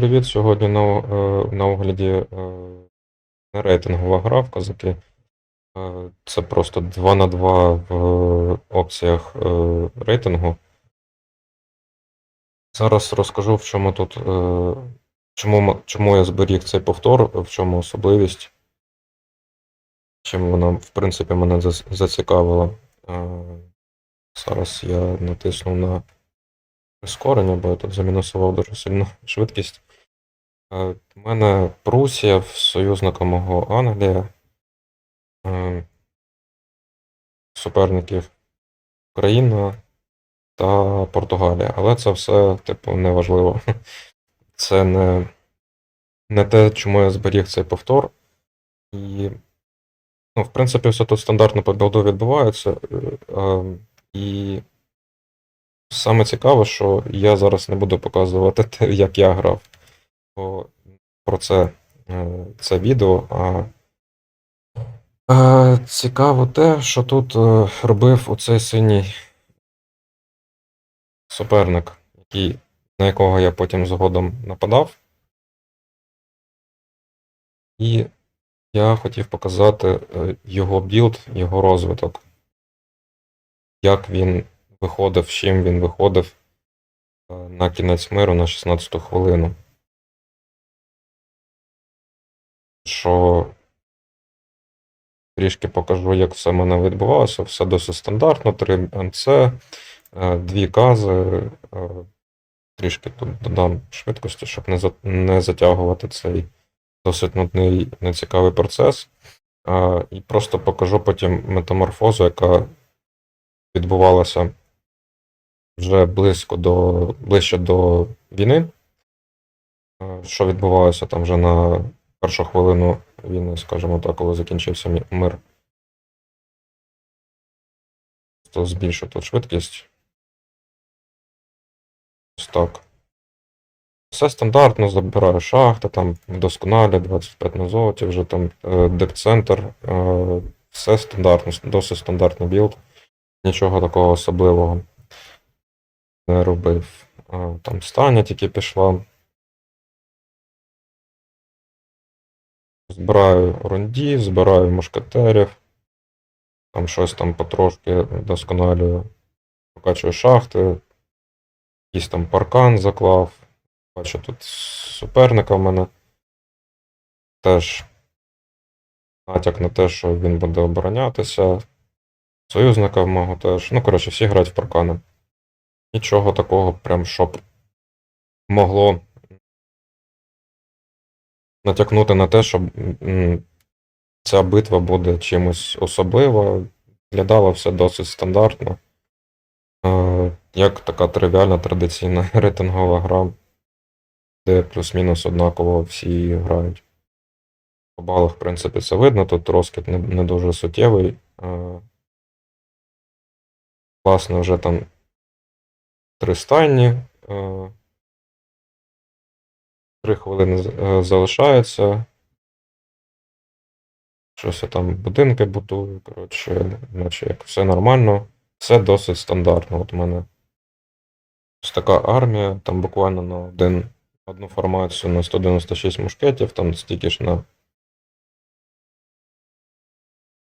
Привіт! Сьогодні на, е, на огляді не рейтингова гра в козаки. Е, Це просто 2 на 2 в е, опціях рейтингу. Зараз розкажу, в чому тут, чому, чому я зберіг цей повтор, в чому особливість, чим вона, в принципі, мене зацікавила. Зараз я натисну на прискорення, бо я тут замінусував дуже сильно швидкість. Е, У мене Прусія в союзника мого Англія. Е, Суперників Україна та Португалія. Але це все, типу, неважливо. Це не, не те, чому я зберіг цей повтор. І, ну, в принципі, все тут стандартно по білду відбувається. Е, е, І саме цікаве, що я зараз не буду показувати те, як я грав. Про це, е, це відео. А Е, Цікаво те, що тут е, робив оцей синій суперник, який, на якого я потім згодом нападав. І я хотів показати його білд, його розвиток. Як він виходив, з чим він виходив е, на кінець миру на 16-ту хвилину. Що трішки покажу, як все в мене відбувалося. Все досить стандартно. 3 МЦ, е, дві кази. е, Трішки тут додам швидкості, щоб не за- не затягувати цей досить нудний, нецікавий процес. І просто покажу потім метаморфозу, яка відбувалася вже близько до, ближче до війни. Е, Що відбувалося там вже на першу хвилину війни, скажімо так, коли закінчився мир. То збільшу тут швидкість. Ось так. Все стандартно, забираю шахти, там вдосконалі, 25 на золоті, вже там е, депцентр. е, Все стандартно, досить стандартний білд. Нічого такого особливого робив. Там стання тільки пішла. Збираю рунді, збираю мушкетерів. Там щось там потрошки вдосконалюю. Покачую шахти. Якийсь там паркан заклав. Бачу, тут суперника в мене. Теж натяк на те, що він буде оборонятися. Союзника в мого теж. Ну, коротше, всі грають в паркани. Нічого такого, прям щоб могло натякнути на те, що ця битва буде чимось особлива. Виглядало все досить стандартно. Е, Як така тривіальна традиційна рейтингова гра, де плюс-мінус однаково всі грають. По балах, в принципі, це видно, тут розкид не, не дуже суттєвий. Е, Власне, вже там три стайні. е, Три хвилини е, залишається. Щось я там будинки будую, коротше, наче як все нормально. Все досить стандартно. От у мене ось така армія, там буквально на один, одну формацію на 196 мушкетів, там стільки ж на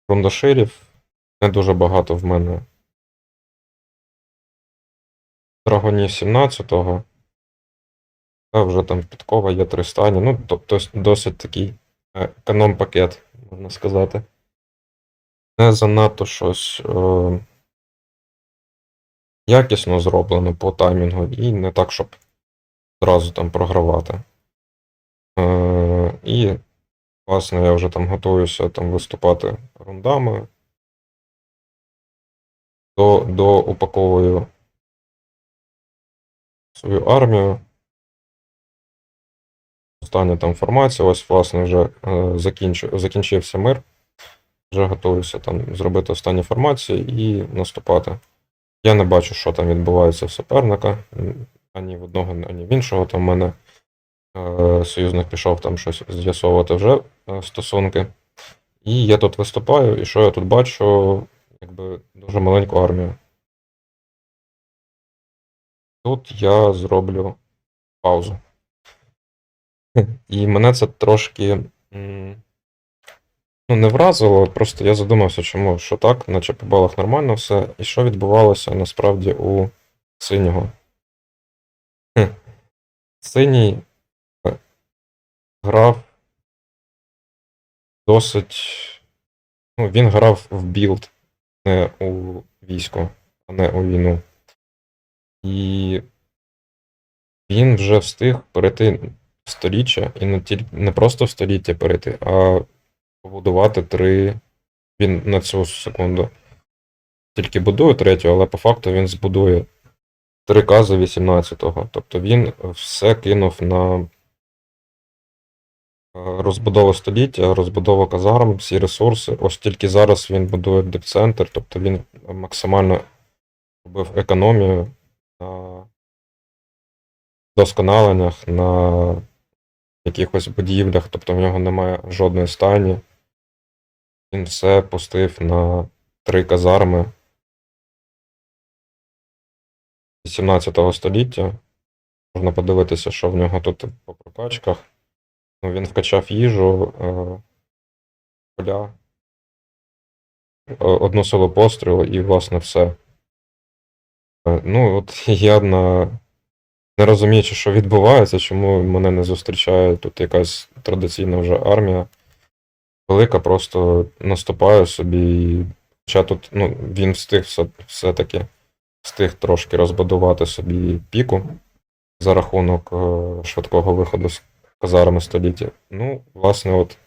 рундаширів. Не дуже багато в мене драгонів 17-го. Та вже там підкова є три стані. Ну, тобто досить такий е, економ-пакет, можна сказати. Не занадто щось е, якісно зроблено по таймінгу, і не так, щоб одразу там програвати. Е, і, власне, я вже там готуюся там виступати рундами. До, до упаковую свою армію. Остання там формація, ось, власне, вже е, закінчу, закінчився мир. Вже готуюся там зробити останні формації і наступати. Я не бачу, що там відбувається в суперника. Ані в одного, ані в іншого. Там в мене е, союзник пішов там щось з'ясовувати вже е, стосунки. І я тут виступаю, і що я тут бачу? Якби дуже маленьку армію. Тут я зроблю паузу. І мене це трошки ну, не вразило, просто я задумався, чому що так, наче по балах нормально все. І що відбувалося насправді у синього? Синій е, грав досить. Ну, він грав в білд, не у військо, а не у війну. І він вже встиг перейти в сторіччя, і не, тіль... не просто в століття перейти, а побудувати три. Він на цю секунду тільки будує третю, але по факту він збудує три кази 18-го. Тобто він все кинув на е, розбудову століття, розбудову казарм, всі ресурси. Ось тільки зараз він будує депцентр, тобто він максимально робив економію на досконаленнях, на якихось будівлях, тобто в нього немає жодної стані. Він все пустив на три казарми 18 століття. Можна подивитися, що в нього тут по прокачках. Ну, він вкачав їжу, е, поля, одну силу пострілу і, власне, все. Е, Ну, от я на... не розуміючи, що відбувається, чому мене не зустрічає тут якась традиційна вже армія. Велика, просто наступаю собі. Хоча тут ну, він встиг все, все-таки встиг трошки розбудувати собі піку за рахунок е, швидкого виходу з казарми століття. Ну, власне, от.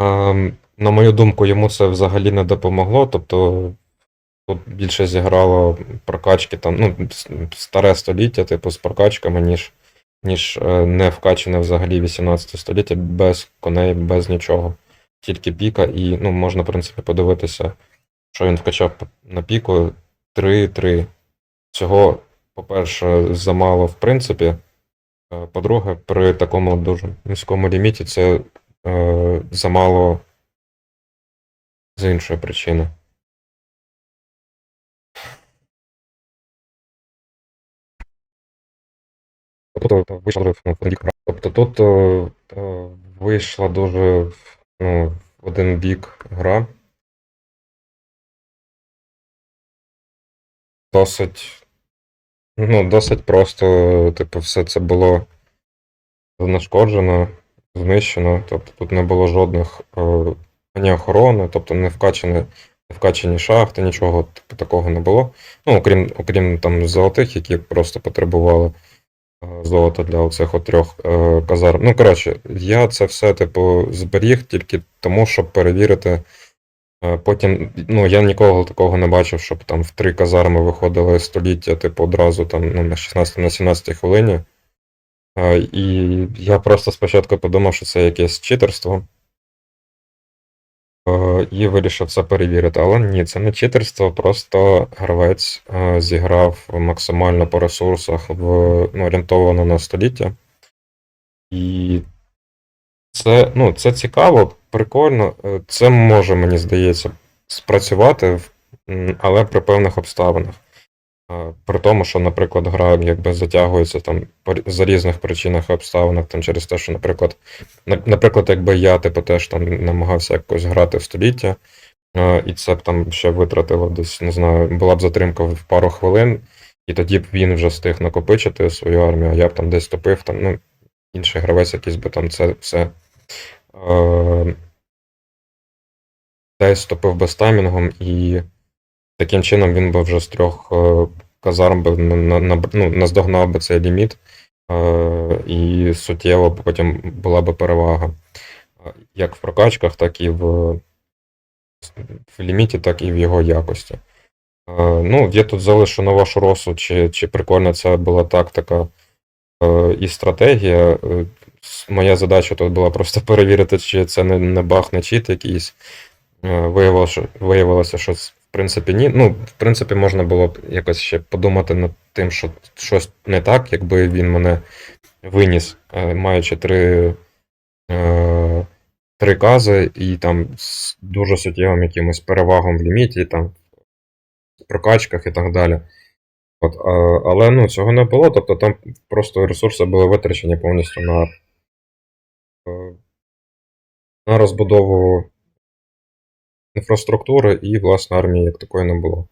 Ем, на мою думку, йому це взагалі не допомогло. Тобто більше зіграло прокачки там, ну, старе століття, типу, з прокачками, ніж, ніж е, не вкачане взагалі 18 століття без коней, без нічого. Тільки піка, і ну, можна, в принципі, подивитися, що він вкачав на піку 3-3. Цього, по-перше, замало в принципі. Е, По-друге, при такому дуже низькому ліміті це е, замало з іншої причини. Тут вийшла дуже ну, бік. Тобто тут е, е, вийшла дуже ну, один бік гра. Досить, ну, досить просто, типу, все це було знешкоджено, знищено. Тобто тут не було жодних е, ані охорони, тобто не вкачані, не вкачані шахти, нічого типу, такого не було. Ну, окрім, окрім там золотих, які просто потребували золота для оцих от трьох е, казарм. Ну, коротше, я це все, типу, зберіг тільки тому, щоб перевірити. Е, Потім, ну, я нікого такого не бачив, щоб там в три казарми виходили століття, типу, одразу там ну, на 16 на 17 хвилині. Е, І я просто спочатку подумав, що це якесь читерство. Е, І вирішив це перевірити. Але ні, це не читерство, просто гравець е, зіграв максимально по ресурсах в ну, орієнтовано на століття. І це, ну, це цікаво, прикольно. Е, Це може, мені здається, спрацювати, але при певних обставинах. При тому, що, наприклад, гра якби затягується там за різних причинах і обставинах, там через те, що, наприклад, наприклад, якби я типу теж там намагався якось грати в століття, і це б там ще витратило десь, не знаю, була б затримка в пару хвилин, і тоді б він вже встиг накопичити свою армію, а я б там десь топив, там, ну, інший гравець якийсь би там це все е, десь топив би з таймінгом, і таким чином він би вже з трьох е, казарм би ну, наздогнав би цей ліміт, е, і суттєво потім була би перевага. Е, Як в прокачках, так і в, в ліміті, так і в його якості. Ну, я тут залишу на вашу розсуд, чи, чи прикольна це була тактика і стратегія. Моя задача тут була просто перевірити, чи це не, не баг, не чіт якийсь. Виявилося, що в принципі ні. Ну, в принципі, можна було б якось ще подумати над тим, що щось не так, якби він мене виніс, е, маючи три, е, три кази і там з дуже суттєвим якимось перевагом в ліміті, там, в прокачках і так далі. От, а, але ну, цього не було, тобто там просто ресурси були витрачені повністю на, е, на розбудову інфраструктури і, власне, армії як такої не було.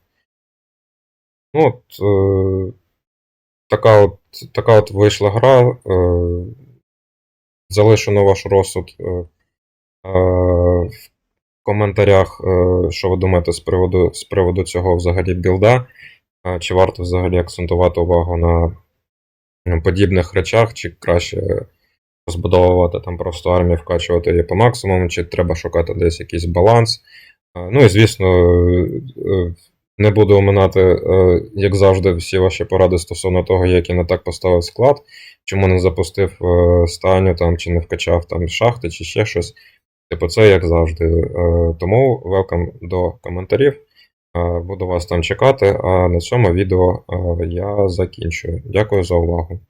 Ну, от, е, така, от, така от вийшла гра. Е, залишу на ваш розсуд. Е, в коментарях, е, що ви думаєте з приводу, з приводу цього взагалі білда. Е, Чи варто взагалі акцентувати увагу на м, подібних речах, чи краще розбудовувати там просто армію, вкачувати її по максимуму, чи треба шукати десь якийсь баланс. Е, Ну і звісно, е, е, не буду оминати, як завжди, всі ваші поради стосовно того, як я не так поставив склад, чому не запустив станю там, чи не вкачав там шахти, чи ще щось. Типу, це як завжди. Тому welcome до коментарів. Буду вас там чекати. А на цьому відео я закінчую. Дякую за увагу.